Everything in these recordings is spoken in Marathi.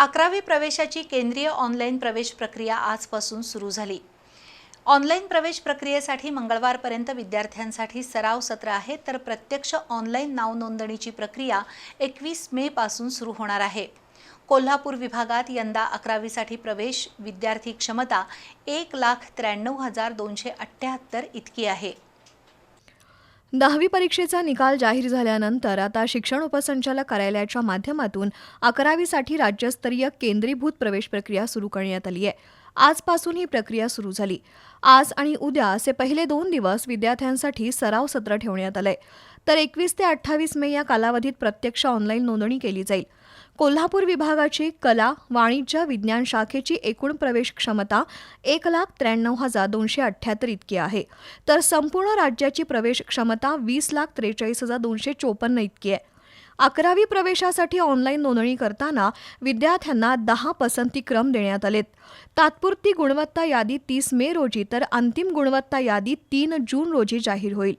अकरावी प्रवेशाची केंद्रीय ऑनलाईन प्रवेश प्रक्रिया आजपासून सुरू झाली. ऑनलाईन प्रवेश प्रक्रियेसाठी मंगळवारपर्यंत विद्यार्थ्यांसाठी सराव सत्र आहे तर प्रत्यक्ष ऑनलाईन नाव नोंदणीची प्रक्रिया एकवीस मे पासून सुरू होणार आहे. कोल्हापूर विभागात यंदा अकरावीसाठी प्रवेश विद्यार्थी क्षमता एक लाख त्र्याण्णव हजार दोनशे अठ्ठ्याहत्तर इतकी आहे. दहावी परीक्षेचा निकाल जाहीर झाल्यानंतर आता शिक्षण उपसंचालक कार्यालयाच्या माध्यमातून अकरावीसाठी राज्यस्तरीय केंद्रीभूत प्रवेश प्रक्रिया सुरू करण्यात आली आहे. आजपासून ही प्रक्रिया सुरू झाली. आज आणि उद्या असे पहिले दोन दिवस विद्यार्थ्यांसाठी सराव सत्र ठेवण्यात आलंय. तर एकवीस ते अठ्ठावीस मे या कालावधीत प्रत्यक्ष ऑनलाईन नोंदणी केली जाईल. कोल्हापूर विभागाची कला वाणिज्य विज्ञान शाखेची एकूण प्रवेश क्षमता एक लाख त्र्याण्णव हजार दोनशे अठ्ठ्याहत्तर इतकी आहे. तर संपूर्ण राज्याची प्रवेश क्षमता वीस लाख त्रेचाळीस हजार दोनशे चोपन्न इतकी आहे. अकरावी प्रवेशासाठी ऑनलाईन नोंदणी करताना विद्यार्थ्यांना दहा पसंती क्रम देण्यात आलेत. तात्पुरती गुणवत्ता यादी तीस मे रोजी तर अंतिम गुणवत्ता यादी तीन जून रोजी जाहीर होईल.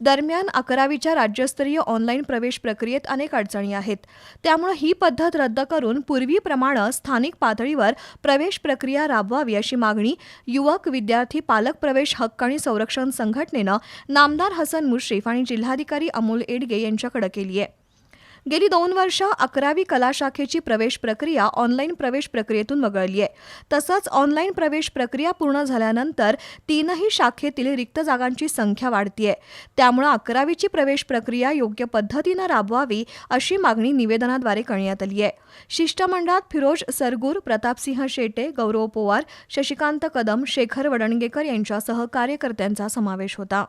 दरम्यान अकरावीच्या राज्यस्तरीय ऑनलाईन प्रवेश प्रक्रियेत अनेक अडचणी आहेत. त्यामुळे ही पद्धत रद्द करून पूर्वीप्रमाणे स्थानिक पातळीवर प्रवेश प्रक्रिया राबवावी अशी मागणी युवक विद्यार्थी पालक प्रवेश हक्क आणि संरक्षण संघटनेनं नामदार हसन मुश्रीफ आणि जिल्हाधिकारी अमोल एडगे यांच्याकडे केली आहे. गेली दोन वर्ष अकरावी कला शाखेची प्रवेश प्रक्रिया ऑनलाईन प्रवेश प्रक्रियेतून वगळली आहे. तसंच ऑनलाईन प्रवेश प्रक्रिया पूर्ण झाल्यानंतर तीनही शाखेतील रिक्त जागांची संख्या वाढतीये त्यामुळे अकरावीची प्रवेश प्रक्रिया योग्य पद्धतीनं राबवावी अशी मागणी निवेदनाद्वारे करण्यात आली आहे. शिष्टमंडळात फिरोज सरगूर प्रतापसिंह शेटे गौरव पोवार शशिकांत कदम शेखर वडणगेकर यांच्यासह कार्यकर्त्यांचा समावेश होता.